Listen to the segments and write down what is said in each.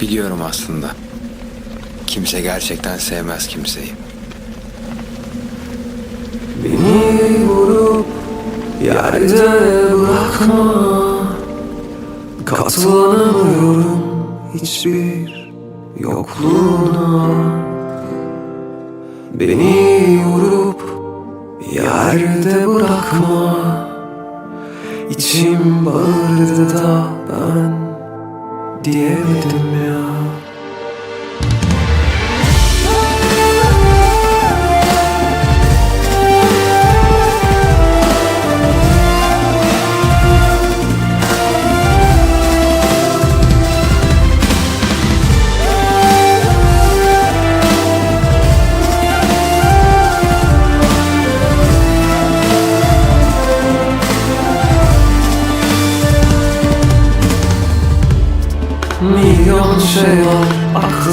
Biliyorum aslında. Kimse gerçekten sevmez kimseyi. Beni vurup yerde bırakma Katlanamıyorum hiçbir yokluğuna Beni vurup yerde bırakma İçim bağırdı da ben diyemedim ya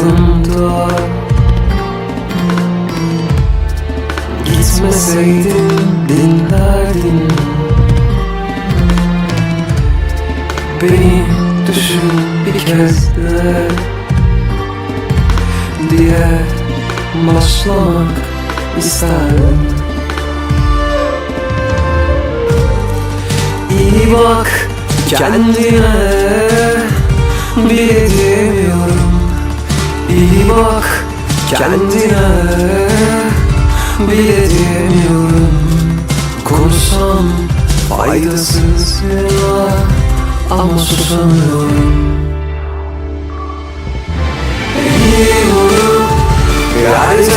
aklımda Gitmeseydin dinlerdin. Beni düşün bir kez de Diye başlamak isterdim. İyi bak kendine bile diyemiyorum İyi bak kendine bile diyemiyorum Konuşsam faydasız ya ama susamıyorum. Beni vurup yerde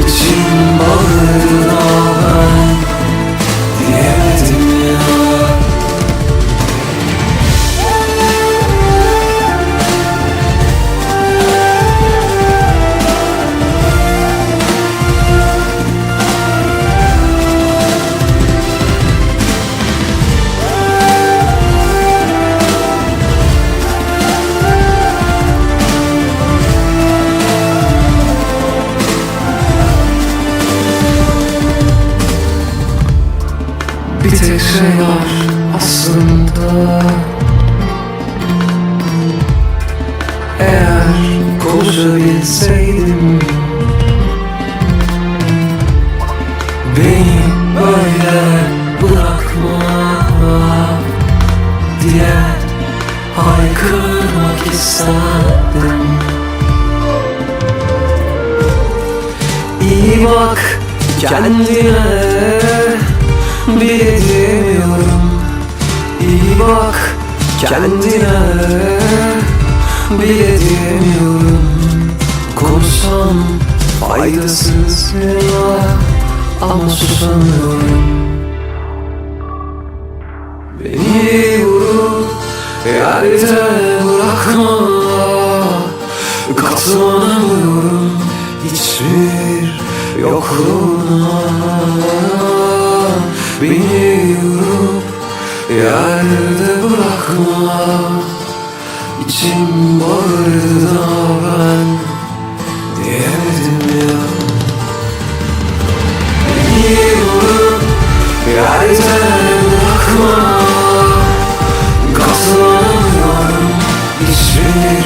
İçim bağırdı da ben Bir var aslında. Eğer konuşabilseydim Beni böyle bırakma diye haykırmak isterdim. İyi bak kendine diyemiyorum Bak kendine bile diyemiyorum. Konuşsam faydasız ya ama susamıyorum. Beni vurup yerde bırakma. Katlanamıyorum hiçbir yokluğuna. Beni vurup yerde bırakma İçim bağırdı ben. Diyemedim ya. Beni vurup yerde bırakma Katlanamıyorum hiçbir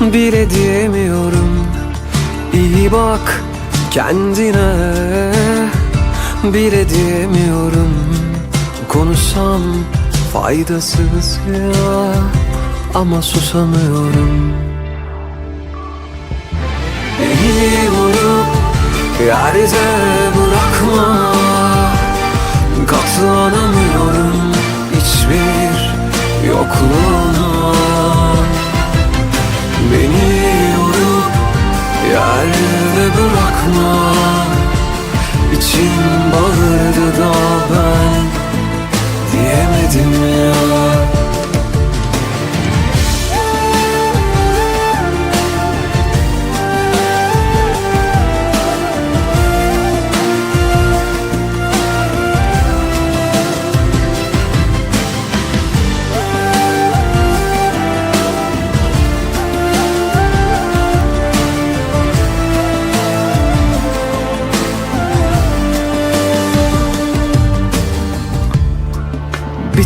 bile diyemiyorum. İyi bak kendine. Bile diyemiyorum. Konuşsam faydasız ya ama susamıyorum. Beni vurup yerde bırakma. Katlanamıyorum. Hiçbir yokluğuna bırakma. İçim bağırdı da ben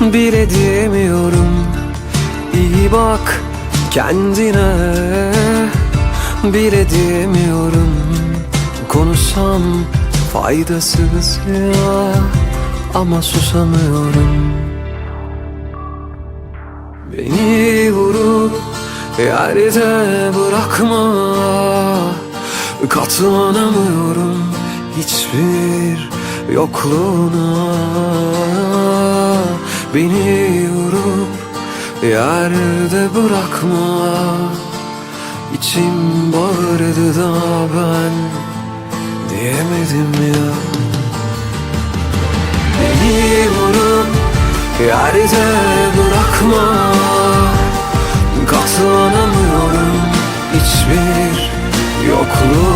bile diyemiyorum. İyi bak kendine. Bile diyemiyorum. Konuşsam faydasız ya ama susamıyorum. Beni vurup yerde bırakma. Katlanamıyorum hiçbir yokluğuna Beni vurup yerde bırakma. İçim bağırdı da ben diyemedim ya. Beni vurup yerde bırakma. Katlanamıyorum hiçbir yokluğuna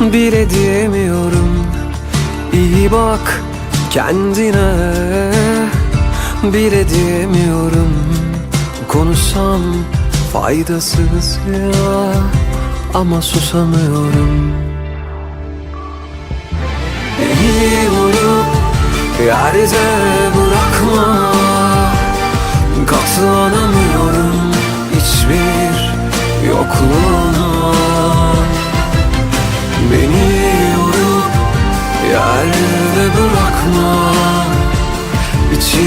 bile diyemiyorum. İyi bak kendine. Bile diyemiyorum. Konuşsam faydasız ya ama susamıyorum. Beni vurup yerde bırakma. Katlanamıyorum. Hiçbir yokluğuna Ver ve bırakma. İçin